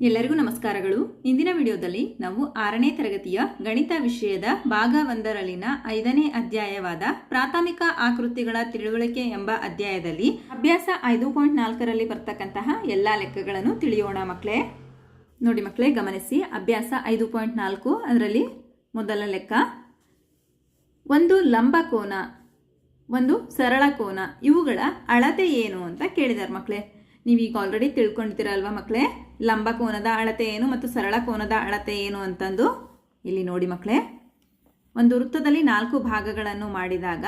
ಎಲ್ಲರಿಗೂ ನಮಸ್ಕಾರಗಳು. ಇಂದಿನ ವಿಡಿಯೋದಲ್ಲಿ ನಾವು ಆರನೇ ತರಗತಿಯ ಗಣಿತ ವಿಷಯದ ಭಾಗ ಒಂದರಲ್ಲಿನ ಐದನೇ ಅಧ್ಯಾಯವಾದ ಪ್ರಾಥಮಿಕ ಆಕೃತಿಗಳ ತಿಳುವಳಿಕೆ ಎಂಬ ಅಧ್ಯಾಯದಲ್ಲಿ ಅಭ್ಯಾಸ ಐದು ಪಾಯಿಂಟ್ ನಾಲ್ಕರಲ್ಲಿ ಬರ್ತಕ್ಕಂತಹ ಎಲ್ಲಾ ಲೆಕ್ಕಗಳನ್ನು ತಿಳಿಯೋಣ ಮಕ್ಕಳೇ. ನೋಡಿ ಮಕ್ಕಳೇ, ಗಮನಿಸಿ. ಅಭ್ಯಾಸ ಐದು ಪಾಯಿಂಟ್ ನಾಲ್ಕು ಅದರಲ್ಲಿ ಮೊದಲ ಲೆಕ್ಕ. ಒಂದು ಲಂಬ ಕೋನ, ಒಂದು ಸರಳ ಕೋನ, ಇವುಗಳ ಅಳತೆ ಏನು ಅಂತ ಕೇಳಿದಾರೆ ಮಕ್ಕಳೇ. ನೀವೀಗ ಆಲ್ರೆಡಿ ತಿಳ್ಕೊಂಡಿದ್ದೀರಲ್ವಾ ಮಕ್ಕಳೇ? ಲಂಬ ಕೋನದ ಅಳತೆ ಏನು ಮತ್ತು ಸರಳ ಕೋನದ ಅಳತೆ ಏನು ಅಂತಂದು ಇಲ್ಲಿ ನೋಡಿ ಮಕ್ಕಳೇ ಒಂದು ವೃತ್ತದಲ್ಲಿ ನಾಲ್ಕು ಭಾಗಗಳನ್ನು ಮಾಡಿದಾಗ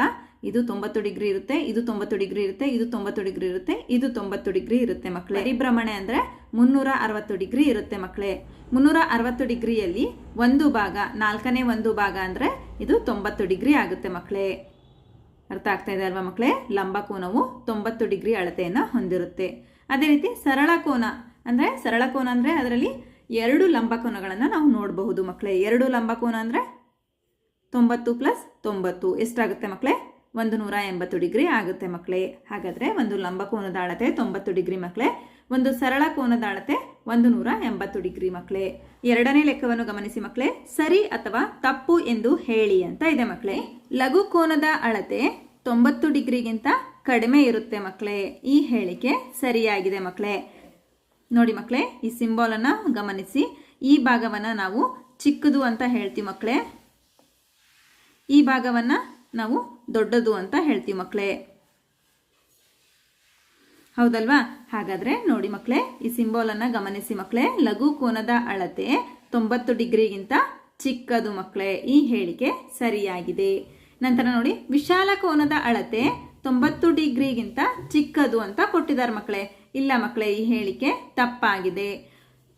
ಇದು ತೊಂಬತ್ತು ಡಿಗ್ರಿ ಇರುತ್ತೆ, ಇದು ತೊಂಬತ್ತು ಡಿಗ್ರಿ ಇರುತ್ತೆ, ಇದು ತೊಂಬತ್ತು ಡಿಗ್ರಿ ಇರುತ್ತೆ, ಇದು ತೊಂಬತ್ತು ಡಿಗ್ರಿ ಇರುತ್ತೆ ಮಕ್ಕಳೇ ಪರಿಭ್ರಮಣೆ ಅಂದರೆ ಮುನ್ನೂರ ಅರವತ್ತು ಡಿಗ್ರಿ ಇರುತ್ತೆ ಮಕ್ಕಳೇ ಮುನ್ನೂರ ಅರವತ್ತು ಡಿಗ್ರಿಯಲ್ಲಿ ಒಂದು ಭಾಗ, ನಾಲ್ಕನೇ ಒಂದು ಭಾಗ ಅಂದರೆ ಇದು ತೊಂಬತ್ತು ಡಿಗ್ರಿ ಆಗುತ್ತೆ ಮಕ್ಕಳೇ ಅರ್ಥ ಆಗ್ತಾ ಇದೆ ಅಲ್ವಾ ಮಕ್ಕಳೇ ಲಂಬ ಕೋನವು ತೊಂಬತ್ತು ಡಿಗ್ರಿ ಅಳತೆಯನ್ನು ಹೊಂದಿರುತ್ತೆ. ಅದೇ ರೀತಿ ಸರಳ ಕೋನ ಅಂದರೆ ಸರಳ ಕೋನ ಅಂದರೆ ಅದರಲ್ಲಿ ಎರಡು ಲಂಬ ಕೋನಗಳನ್ನು ನಾವು ನೋಡಬಹುದು ಮಕ್ಕಳೇ ಎರಡು ಲಂಬ ಕೋನ ಅಂದರೆ ತೊಂಬತ್ತು ಪ್ಲಸ್ ತೊಂಬತ್ತು. ಎಷ್ಟಾಗುತ್ತೆ ಮಕ್ಕಳೇ ಒಂದು ನೂರ ಎಂಬತ್ತು ಡಿಗ್ರಿ ಆಗುತ್ತೆ ಮಕ್ಕಳೇ ಹಾಗಾದರೆ ಒಂದು ಲಂಬ ಕೋನದ ಅಳತೆ ತೊಂಬತ್ತು ಡಿಗ್ರಿ ಮಕ್ಕಳೇ ಒಂದು ಸರಳ ಕೋನದ ಅಳತೆ ಒಂದು ನೂರ ಎಂಬತ್ತು ಡಿಗ್ರಿ ಮಕ್ಕಳೇ ಎರಡನೇ ಲೆಕ್ಕವನ್ನು ಗಮನಿಸಿ ಮಕ್ಕಳೇ ಸರಿ ಅಥವಾ ತಪ್ಪು ಎಂದು ಹೇಳಿ ಅಂತ ಇದೆ ಮಕ್ಕಳೇ ಲಘು ಕೋನದ ಅಳತೆ ತೊಂಬತ್ತು ಡಿಗ್ರಿಗಿಂತ ಕಡಿಮೆ ಇರುತ್ತೆ ಮಕ್ಕಳೇ ಈ ಹೇಳಿಕೆ ಸರಿಯಾಗಿದೆ ಮಕ್ಕಳೇ ನೋಡಿ ಮಕ್ಕಳೇ ಈ ಸಿಂಬಾಲನ್ನು ಗಮನಿಸಿ. ಈ ಭಾಗವನ್ನು ನಾವು ಚಿಕ್ಕದು ಅಂತ ಹೇಳ್ತೀವಿ ಮಕ್ಕಳೇ ಈ ಭಾಗವನ್ನು ನಾವು ದೊಡ್ಡದು ಅಂತ ಹೇಳ್ತೀವಿ ಮಕ್ಕಳೇ ಹೌದಲ್ವಾ? ಹಾಗಾದ್ರೆ ನೋಡಿ ಮಕ್ಕಳೇ ಈ ಸಿಂಬಾಲನ್ನು ಗಮನಿಸಿ ಮಕ್ಕಳೇ ಲಘು ಕೋನದ ಅಳತೆ ತೊಂಬತ್ತು ಡಿಗ್ರಿಗಿಂತ ಚಿಕ್ಕದು ಮಕ್ಕಳೇ ಈ ಹೇಳಿಕೆ ಸರಿಯಾಗಿದೆ. ನಂತರ ನೋಡಿ, ವಿಶಾಲ ಕೋನದ ಅಳತೆ ತೊಂಬತ್ತು ಡಿಗ್ರಿಗಿಂತ ಚಿಕ್ಕದು ಅಂತ ಕೊಟ್ಟಿದ್ದಾರೆ ಮಕ್ಕಳೇ ಇಲ್ಲ ಮಕ್ಕಳೇ ಈ ಹೇಳಿಕೆ ತಪ್ಪಾಗಿದೆ.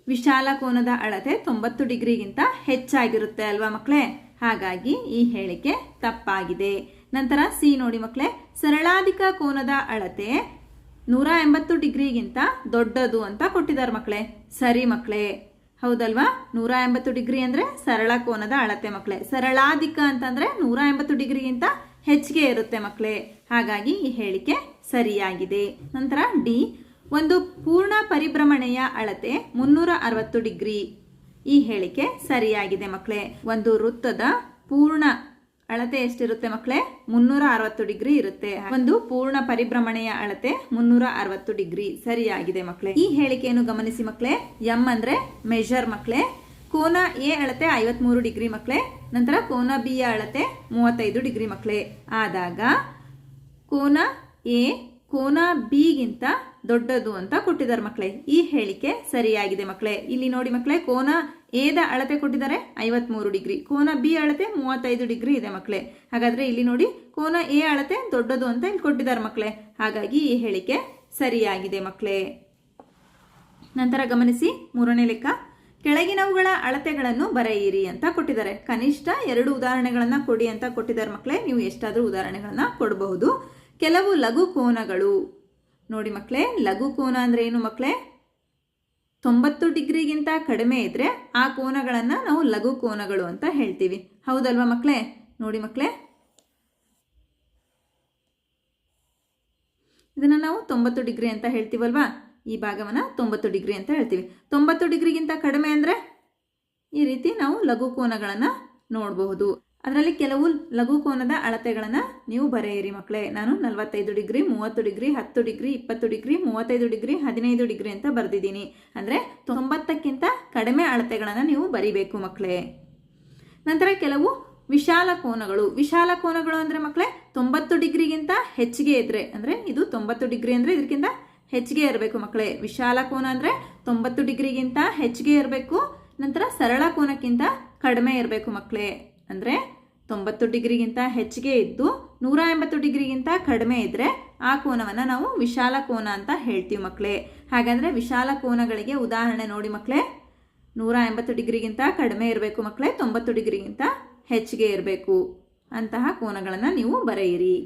ವಿಶಾಲ ಕೋನದ ಅಳತೆ ತೊಂಬತ್ತು ಡಿಗ್ರಿಗಿಂತ ಹೆಚ್ಚಾಗಿರುತ್ತೆ ಅಲ್ವಾ ಮಕ್ಕಳೇ ಹಾಗಾಗಿ ಈ ಹೇಳಿಕೆ ತಪ್ಪಾಗಿದೆ. ನಂತರ ಸಿ ನೋಡಿ ಮಕ್ಕಳೇ ಸರಳಾಧಿಕ ಕೋನದ ಅಳತೆ ನೂರ ಎಂಬತ್ತು ಡಿಗ್ರಿಗಿಂತ ದೊಡ್ಡದು ಅಂತ ಕೊಟ್ಟಿದ್ದಾರೆ ಮಕ್ಕಳೇ ಸರಿ ಮಕ್ಕಳೇ ಹೌದಲ್ವಾ? ನೂರ ಎಂಬತ್ತು ಡಿಗ್ರಿ ಅಂದರೆ ಸರಳ ಕೋನದ ಅಳತೆ ಮಕ್ಕಳೇ ಸರಳಾಧಿಕ ಅಂತಂದರೆ ನೂರ ಎಂಬತ್ತು ಡಿಗ್ರಿಗಿಂತ ಹೆಚ್ಚಿಗೆ ಇರುತ್ತೆ ಮಕ್ಕಳೇ ಹಾಗಾಗಿ ಈ ಹೇಳಿಕೆ ಸರಿಯಾಗಿದೆ. ನಂತರ ಡಿ ಒಂದು ಪೂರ್ಣ ಪರಿಭ್ರಮಣೆಯ ಅಳತೆ ಮುನ್ನೂರ ಅರವತ್ತು ಡಿಗ್ರಿ. ಈ ಹೇಳಿಕೆ ಸರಿಯಾಗಿದೆ ಮಕ್ಕಳೇ ಒಂದು ವೃತ್ತದ ಪೂರ್ಣ ಅಳತೆ ಎಷ್ಟಿರುತ್ತೆ ಮಕ್ಕಳೇ ಮುನ್ನೂರ ಅರವತ್ತು ಡಿಗ್ರಿ ಇರುತ್ತೆ. ಒಂದು ಪೂರ್ಣ ಪರಿಭ್ರಮಣೆಯ ಅಳತೆ ಮುನ್ನೂರ ಅರವತ್ತು ಡಿಗ್ರಿ. ಸರಿಯಾಗಿದೆ ಮಕ್ಕಳೇ ಈ ಹೇಳಿಕೆಯನ್ನು ಗಮನಿಸಿ ಮಕ್ಕಳೇ ಎಂ ಅಂದ್ರೆ ಮೆಷರ್ ಮಕ್ಕಳೇ ಕೋನ ಎ ಅಳತೆ ಐವತ್ಮೂರು ಡಿಗ್ರಿ ಮಕ್ಕಳೇ ನಂತರ ಕೋನ ಬಿ ಅಳತೆ ಮೂವತ್ತೈದು ಡಿಗ್ರಿ ಮಕ್ಕಳೇ ಆದಾಗ ಕೋನ ಎ, ಕೋನ ಬಿಗಿಂತ ದೊಡ್ಡದು ಅಂತ ಕೊಟ್ಟಿದ್ದಾರೆ ಮಕ್ಕಳೇ. ಈ ಹೇಳಿಕೆ ಸರಿಯಾಗಿದೆ ಮಕ್ಕಳೇ. ಇಲ್ಲಿ ನೋಡಿ ಮಕ್ಕಳೇ, ಕೋನ ಎದ ಅಳತೆ ಕೊಟ್ಟಿದ್ದಾರೆ, ಐವತ್ಮೂರು ಡಿಗ್ರಿ. ಕೋನ ಬಿ ಅಳತೆ, ಮೂವತ್ತೈದು ಡಿಗ್ರಿ ಇದೆ ಮಕ್ಕಳೇ. ಹಾಗಾದ್ರೆ ಇಲ್ಲಿ ನೋಡಿ, ಕೋನ ಎ ಅಳತೆ ದೊಡ್ಡದು ಅಂತ ಇಲ್ಲಿ ಕೊಟ್ಟಿದ್ದಾರೆ ಮಕ್ಕಳೇ. ಹಾಗಾಗಿ ಈ ಹೇಳಿಕೆ ಸರಿಯಾಗಿದೆ ಮಕ್ಕಳೇ. ನಂತರ ಗಮನಿಸಿ ಮೂರನೇ ಲೆಕ್ಕ. ಕೆಳಗಿನವುಗಳ ಅಳತೆಗಳನ್ನು ಬರೆಯಿರಿ ಅಂತ ಕೊಟ್ಟಿದ್ದಾರೆ. ಕನಿಷ್ಠ ಎರಡು ಉದಾಹರಣೆಗಳನ್ನು ಕೊಡಿ ಅಂತ ಕೊಟ್ಟಿದ್ದಾರೆ ಮಕ್ಕಳೇ. ನೀವು ಎಷ್ಟಾದರೂ ಉದಾಹರಣೆಗಳನ್ನು ಕೊಡಬಹುದು. ಕೆಲವು ಲಘು ಕೋನಗಳು. ನೋಡಿ ಮಕ್ಕಳೇ, ಲಘು ಕೋನ ಅಂದರೆ ಏನು ಮಕ್ಕಳೇ? ತೊಂಬತ್ತು ಡಿಗ್ರಿಗಿಂತ ಕಡಿಮೆ ಇದ್ದರೆ ಆ ಕೋನಗಳನ್ನು ನಾವು ಲಘು ಕೋನಗಳು ಅಂತ ಹೇಳ್ತೀವಿ. ಹೌದಲ್ವಾ ಮಕ್ಕಳೇ? ನೋಡಿ ಮಕ್ಕಳೇ. ಇದನ್ನು ನಾವು ತೊಂಬತ್ತು ಡಿಗ್ರಿ ಅಂತ ಹೇಳ್ತೀವಲ್ವಾ? ಈ ಭಾಗವನ್ನು ತೊಂಬತ್ತು ಡಿಗ್ರಿ ಅಂತ ಹೇಳ್ತೀವಿ. ತೊಂಬತ್ತು ಡಿಗ್ರಿಗಿಂತ ಕಡಿಮೆ ಅಂದರೆ ಈ ರೀತಿ ನಾವು ಲಘು ಕೋನಗಳನ್ನು ನೋಡಬಹುದು. ಅದರಲ್ಲಿ ಕೆಲವು ಲಘು ಕೋನದ ಅಳತೆಗಳನ್ನು ನೀವು ಬರೆಯಿರಿ ಮಕ್ಕಳೇ ನಾನು ನಲವತ್ತೈದು ಡಿಗ್ರಿ, ಮೂವತ್ತು ಡಿಗ್ರಿ, ಹತ್ತು ಡಿಗ್ರಿ, ಇಪ್ಪತ್ತು ಡಿಗ್ರಿ, ಮೂವತ್ತೈದು ಡಿಗ್ರಿ, ಹದಿನೈದು ಡಿಗ್ರಿ ಅಂತ ಬರೆದಿದ್ದೀನಿ. ಅಂದರೆ ತೊಂಬತ್ತಕ್ಕಿಂತ ಕಡಿಮೆ ಅಳತೆಗಳನ್ನು ನೀವು ಬರಿಬೇಕು ಮಕ್ಕಳೇ ನಂತರ ಕೆಲವು ವಿಶಾಲ ಕೋನಗಳು. ವಿಶಾಲ ಕೋನಗಳು ಅಂದರೆ ಮಕ್ಕಳೇ ತೊಂಬತ್ತು ಡಿಗ್ರಿಗಿಂತ ಹೆಚ್ಚಿಗೆ ಇದ್ರೆ, ಅಂದರೆ ಇದು ತೊಂಬತ್ತು ಡಿಗ್ರಿ ಅಂದರೆ ಇದಕ್ಕಿಂತ ಹೆಚ್ಚಿಗೆ ಇರಬೇಕು ಮಕ್ಕಳೇ ವಿಶಾಲ ಕೋನ ಅಂದರೆ ತೊಂಬತ್ತು ಡಿಗ್ರಿಗಿಂತ ಹೆಚ್ಚಿಗೆ ಇರಬೇಕು, ನಂತರ ಸರಳ ಕೋನಕ್ಕಿಂತ ಕಡಿಮೆ ಇರಬೇಕು ಮಕ್ಕಳೇ ಅಂದರೆ ತೊಂಬತ್ತು ಡಿಗ್ರಿಗಿಂತ ಹೆಚ್ಚಿಗೆ ಇದ್ದು ನೂರ ಎಂಬತ್ತು ಡಿಗ್ರಿಗಿಂತ ಕಡಿಮೆ ಇದ್ದರೆ ಆ ಕೋನವನ್ನು ನಾವು ವಿಶಾಲ ಕೋನ ಅಂತ ಹೇಳ್ತೀವಿ ಮಕ್ಕಳೇ ಹಾಗಾದರೆ ವಿಶಾಲ ಕೋನಗಳಿಗೆ ಉದಾಹರಣೆ ನೋಡಿ ಮಕ್ಕಳೇ ನೂರ ಎಂಬತ್ತು ಡಿಗ್ರಿಗಿಂತ ಕಡಿಮೆ ಇರಬೇಕು ಮಕ್ಕಳೇ ತೊಂಬತ್ತು ಡಿಗ್ರಿಗಿಂತ ಹೆಚ್ಚಿಗೆ ಇರಬೇಕು ಅಂತಹ ಕೋನಗಳನ್ನು ನೀವು ಬರೆಯಿರಿ.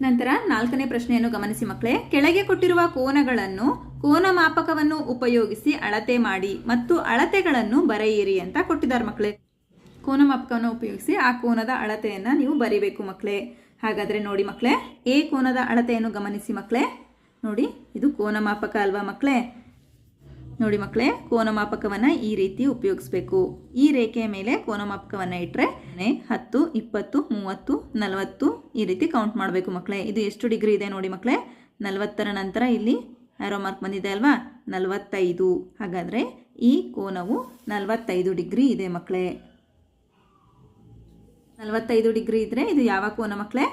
ನಂತರ ನಾಲ್ಕನೇ ಪ್ರಶ್ನೆಯನ್ನು ಗಮನಿಸಿ ಮಕ್ಕಳೇ ಕೆಳಗೆ ಕೊಟ್ಟಿರುವ ಕೋನಗಳನ್ನು ಕೋನ ಮಾಪಕವನ್ನು ಉಪಯೋಗಿಸಿ ಅಳತೆ ಮಾಡಿ ಮತ್ತು ಅಳತೆಗಳನ್ನು ಬರೆಯಿರಿ ಅಂತ ಕೊಟ್ಟಿದ್ದಾರೆ ಮಕ್ಕಳೇ ಕೋನ ಮಾಪಕವನ್ನು ಉಪಯೋಗಿಸಿ ಆ ಕೋನದ ಅಳತೆಯನ್ನು ನೀವು ಬರಿಬೇಕು ಮಕ್ಕಳೇ ಹಾಗಾದರೆ ನೋಡಿ ಮಕ್ಕಳೇ ಎ ಕೋನದ ಅಳತೆಯನ್ನು ಗಮನಿಸಿ ಮಕ್ಕಳೇ ನೋಡಿ, ಇದು ಕೋನ ಮಾಪಕ ಅಲ್ವಾ ಮಕ್ಕಳೇ ನೋಡಿ ಮಕ್ಕಳೇ ಕೋನಮಾಪಕವನ್ನ ಈ ರೀತಿ ಉಪಯೋಗಿಸ್ಬೇಕು. ಈ ರೇಖೆಯ ಮೇಲೆ ಕೋನಮಾಪಕವನ್ನ ಇಟ್ಟರೆ ಹತ್ತು, ಇಪ್ಪತ್ತು, ಮೂವತ್ತು, ನಲವತ್ತು ಈ ರೀತಿ ಕೌಂಟ್ ಮಾಡಬೇಕು ಮಕ್ಕಳೇ ಇದು ಎಷ್ಟು ಡಿಗ್ರಿ ಇದೆ ನೋಡಿ ಮಕ್ಕಳೇ ನಲವತ್ತರ ನಂತರ ಇಲ್ಲಿ ಆರೋ ಮಾರ್ಕ್ ಬಂದಿದೆ ಅಲ್ವಾ? ನಲವತ್ತೈದು. ಹಾಗಾದರೆ ಈ ಕೋನವು ನಲವತ್ತೈದು ಡಿಗ್ರಿ ಇದೆ ಮಕ್ಕಳೇ ನಲವತ್ತೈದು ಡಿಗ್ರಿ ಇದ್ದರೆ ಇದು ಯಾವ ಕೋನ ಮಕ್ಕಳೇ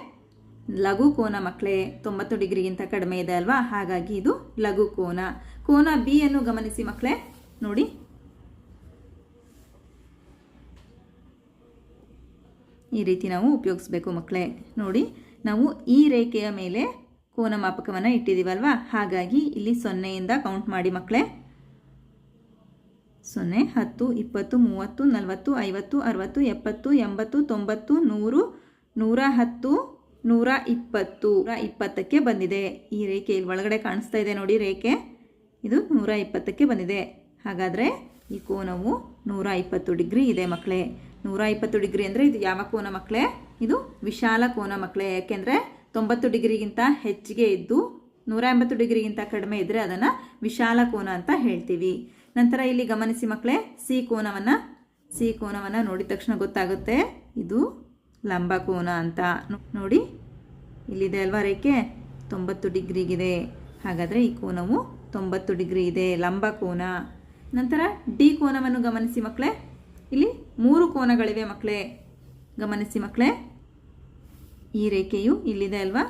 ಲಘು ಕೋನ ಮಕ್ಕಳೇ ತೊಂಬತ್ತು ಡಿಗ್ರಿಗಿಂತ ಕಡಿಮೆ ಇದೆ ಅಲ್ವಾ? ಹಾಗಾಗಿ ಇದು ಲಘು ಕೋನ. ಕೋನ ಬಿ ಅನ್ನು ಗಮನಿಸಿ ಮಕ್ಕಳೇ ನೋಡಿ. ಈ ರೀತಿ ನಾವು ಉಪಯೋಗಿಸ್ಬೇಕು ಮಕ್ಕಳೇ ನೋಡಿ, ನಾವು ಈ ರೇಖೆಯ ಮೇಲೆ ಕೋನ ಮಾಪಕವನ್ನು ಇಟ್ಟಿದ್ದೀವಲ್ವಾ ಹಾಗಾಗಿ ಇಲ್ಲಿ ಸೊನ್ನೆಯಿಂದ ಕೌಂಟ್ ಮಾಡಿ ಮಕ್ಕಳೇ ಸೊನ್ನೆ, ಹತ್ತು, ಇಪ್ಪತ್ತು, ಮೂವತ್ತು, ನಲವತ್ತು, ಐವತ್ತು, ಅರವತ್ತು, ಎಪ್ಪತ್ತು, ಎಂಬತ್ತು, ತೊಂಬತ್ತು, ನೂರು, ನೂರ ಹತ್ತು, ನೂರ ಇಪ್ಪತ್ತು. ನೂರ ಇಪ್ಪತ್ತಕ್ಕೆ ಬಂದಿದೆ. ಈ ರೇಖೆ ಇಲ್ಲಿ ಒಳಗಡೆ ಕಾಣಿಸ್ತಾ ಇದೆ ನೋಡಿ ರೇಖೆ. ಇದು ನೂರ ಇಪ್ಪತ್ತಕ್ಕೆ ಬಂದಿದೆ. ಹಾಗಾದರೆ ಈ ಕೋನವು ನೂರ ಇಪ್ಪತ್ತು ಡಿಗ್ರಿ ಇದೆ ಮಕ್ಕಳೇ. ನೂರ ಇಪ್ಪತ್ತು ಡಿಗ್ರಿ ಅಂದರೆ ಇದು ಯಾವ ಕೋನ ಮಕ್ಕಳೇ? ಇದು ವಿಶಾಲ ಕೋನ ಮಕ್ಕಳೇ. ಯಾಕೆಂದರೆ ತೊಂಬತ್ತು ಡಿಗ್ರಿಗಿಂತ ಹೆಚ್ಚಿಗೆ ಇದ್ದು ನೂರ ಎಂಬತ್ತು ಡಿಗ್ರಿಗಿಂತ ಕಡಿಮೆ ಇದ್ದರೆ ಅದನ್ನು ವಿಶಾಲ ಕೋನ ಅಂತ ಹೇಳ್ತೀವಿ. ನಂತರ ಇಲ್ಲಿ ಗಮನಿಸಿ ಮಕ್ಕಳೇ, ಸಿ ಕೋನವನ್ನು ಸಿ ಕೋನವನ್ನು ನೋಡಿದ ತಕ್ಷಣ ಗೊತ್ತಾಗುತ್ತೆ. ಇದು ಲಂಬ ಕೋನ ಅಂತ ನೋಡಿ. ಇಲ್ಲಿದೆ ಅಲ್ವಾ ರೇಖೆ? ತೊಂಬತ್ತು ಡಿಗ್ರಿಗಿದೆ. ಹಾಗಾದರೆ ಈ ಕೋನವು ತೊಂಬತ್ತು ಡಿಗ್ರಿ ಇದೆ, ಲಂಬ ಕೋನ. ನಂತರ ಡಿ ಕೋನವನ್ನು ಗಮನಿಸಿ ಮಕ್ಕಳೇ. ಇಲ್ಲಿ ಮೂರು ಕೋನಗಳಿವೆ ಮಕ್ಕಳೇ. ಗಮನಿಸಿ ಮಕ್ಕಳೇ. ಈ ರೇಖೆಯು ಇಲ್ಲಿದೆ ಅಲ್ವಾ?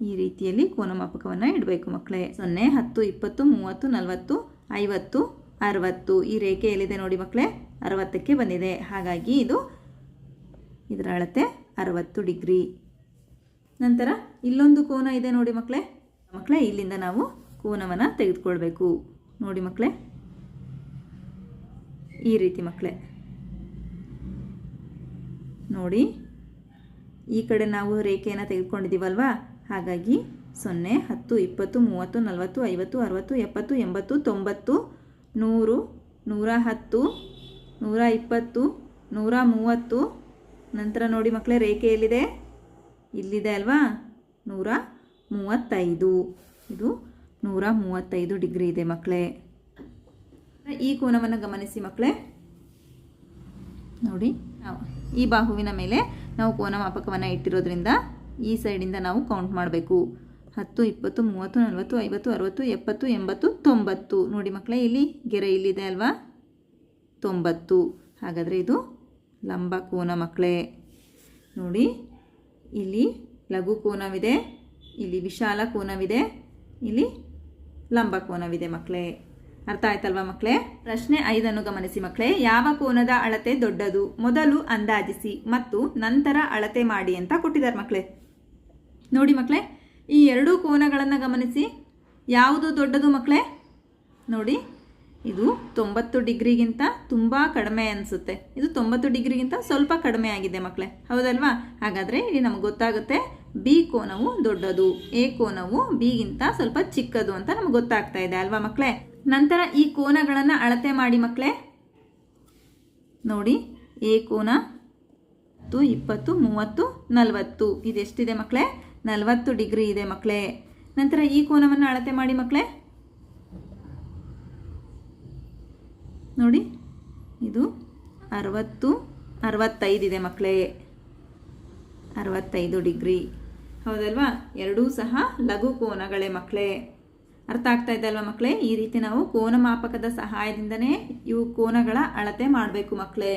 ಈ ರೀತಿಯಲ್ಲಿ ಕೋನಮಾಪಕವನ್ನು ಇಡಬೇಕು ಮಕ್ಕಳೇ. ಸೊನ್ನೆ, ಹತ್ತು, ಇಪ್ಪತ್ತು, ಮೂವತ್ತು, ನಲವತ್ತು, ಐವತ್ತು ಅರವತ್ತು. ಈ ರೇಖೆ ಎಲ್ಲಿದೆ ನೋಡಿ ಮಕ್ಕಳೇ? ಅರವತ್ತಕ್ಕೆ ಬಂದಿದೆ. ಹಾಗಾಗಿ ಇದು ಇದರ ಅಳತೆ ಅರವತ್ತು ಡಿಗ್ರಿ. ನಂತರ ಇಲ್ಲೊಂದು ಕೋನ ಇದೆ ನೋಡಿ ಮಕ್ಕಳೇ? ಮಕ್ಕಳೇ, ಇಲ್ಲಿಂದ ನಾವು ಕೋನವನ್ನು ತೆಗೆದುಕೊಳ್ಬೇಕು. ನೋಡಿ ಮಕ್ಕಳೇ? ಈ ರೀತಿ ಮಕ್ಕಳೇ. ನೋಡಿ, ಈ ಕಡೆ ನಾವು ರೇಖೆಯನ್ನು ತೆಗೆದುಕೊಂಡಿದ್ದೀವಲ್ವಾ? ಹಾಗಾಗಿ ಸೊನ್ನೆ, ಹತ್ತು, ಇಪ್ಪತ್ತು, ಮೂವತ್ತು, ನಲವತ್ತು, ಐವತ್ತು, ಅರವತ್ತು, ಎಪ್ಪತ್ತು, ಎಂಬತ್ತು, ತೊಂಬತ್ತು ನೂರು, ನೂರ ಹತ್ತು, ನೂರ ಇಪ್ಪತ್ತು, ನೂರ ಮೂವತ್ತು. ನಂತರ ನೋಡಿ ಮಕ್ಕಳೇ ರೇಖೆ ಎಲ್ಲಿದೆ? ಇಲ್ಲಿದೆ ಅಲ್ವಾ? ನೂರ ಮೂವತ್ತೈದು. ಇದು ನೂರ ಮೂವತ್ತೈದು ಡಿಗ್ರಿ ಇದೆ ಮಕ್ಕಳೇ ಈ ಕೋನವನ್ನು ಗಮನಿಸಿ ಮಕ್ಕಳೇ ನೋಡಿ ಈ ಬಾಹುವಿನ ಮೇಲೆ ನಾವು ಕೋನ ಮಾಪಕವನ್ನು ಇಟ್ಟಿರೋದ್ರಿಂದ ಈ ಸೈಡಿಂದ ನಾವು ಕೌಂಟ್ ಮಾಡಬೇಕು. ಹತ್ತು, ಇಪ್ಪತ್ತು, ಮೂವತ್ತು, ನಲವತ್ತು, ಐವತ್ತು, ಅರವತ್ತು, ಎಪ್ಪತ್ತು, ಎಂಬತ್ತು, ತೊಂಬತ್ತು. ನೋಡಿ ಮಕ್ಕಳೇ, ಇಲ್ಲಿ ಗೆರೆ ಇಲ್ಲಿದೆ ಅಲ್ವಾ? ತೊಂಬತ್ತು. ಹಾಗಾದರೆ ಇದು ಲಂಬ ಕೋನ ಮಕ್ಕಳೇ. ನೋಡಿ, ಇಲ್ಲಿ ಲಘು ಕೋನವಿದೆ, ಇಲ್ಲಿ ವಿಶಾಲ ಕೋನವಿದೆ, ಇಲ್ಲಿ ಲಂಬ ಕೋನವಿದೆ ಮಕ್ಕಳೇ. ಅರ್ಥ ಆಯ್ತಲ್ವಾ ಮಕ್ಕಳೇ? ಪ್ರಶ್ನೆ ಐದನ್ನು ಗಮನಿಸಿ ಮಕ್ಕಳೇ. ಯಾವ ಕೋನದ ಅಳತೆ ದೊಡ್ಡದು? ಮೊದಲು ಅಂದಾಜಿಸಿ ಮತ್ತು ನಂತರ ಅಳತೆ ಮಾಡಿ ಅಂತ ಕೊಟ್ಟಿದ್ದಾರೆ ಮಕ್ಕಳೇ. ನೋಡಿ ಮಕ್ಕಳೇ ಈ ಎರಡೂ ಕೋನಗಳನ್ನು ಗಮನಿಸಿ. ಯಾವುದು ದೊಡ್ಡದು ಮಕ್ಕಳೇ ನೋಡಿ, ಇದು ತೊಂಬತ್ತು ಡಿಗ್ರಿಗಿಂತ ತುಂಬ ಕಡಿಮೆ ಅನಿಸುತ್ತೆ. ಇದು ತೊಂಬತ್ತು ಡಿಗ್ರಿಗಿಂತ ಸ್ವಲ್ಪ ಕಡಿಮೆ ಆಗಿದೆ ಮಕ್ಕಳೇ ಹೌದಲ್ವಾ? ಹಾಗಾದರೆ ಇಲ್ಲಿ ನಮಗೆ ಗೊತ್ತಾಗುತ್ತೆ ಬಿ ಕೋನವು ದೊಡ್ಡದು, ಎ ಕೋನವು ಬಿಗಿಂತ ಸ್ವಲ್ಪ ಚಿಕ್ಕದು ಅಂತ ನಮ್ಗೆ ಗೊತ್ತಾಗ್ತಾ ಇದೆ ಅಲ್ವಾ ಮಕ್ಕಳೇ ನಂತರ ಈ ಕೋನಗಳನ್ನು ಅಳತೆ ಮಾಡಿ ಮಕ್ಕಳೇ ನೋಡಿ, ಎ ಕೋನ ಇಪ್ಪತ್ತು, ಮೂವತ್ತು, ನಲವತ್ತು. ಇದೆಷ್ಟಿದೆ ಮಕ್ಕಳೇ ನಲವತ್ತು ಡಿಗ್ರಿ ಇದೆ ಮಕ್ಕಳೇ ನಂತರ ಈ ಕೋನವನ್ನು ಅಳತೆ ಮಾಡಿ ಮಕ್ಕಳೇ ನೋಡಿ, ಇದು ಅರವತ್ತು, ಅರವತ್ತೈದು ಇದೆ ಮಕ್ಕಳೇ ಅರವತ್ತೈದು ಡಿಗ್ರಿ. ಹೌದಲ್ವಾ? ಎರಡೂ ಸಹ ಲಘು ಕೋನಗಳೇ ಮಕ್ಕಳೇ ಅರ್ಥ ಆಗ್ತಾ ಇದೆ ಅಲ್ವಾ ಮಕ್ಕಳೇ ಈ ರೀತಿ ನಾವು ಕೋನ ಮಾಪಕದ ಸಹಾಯದಿಂದನೇ ಇವು ಕೋನಗಳ ಅಳತೆ ಮಾಡಬೇಕು ಮಕ್ಕಳೇ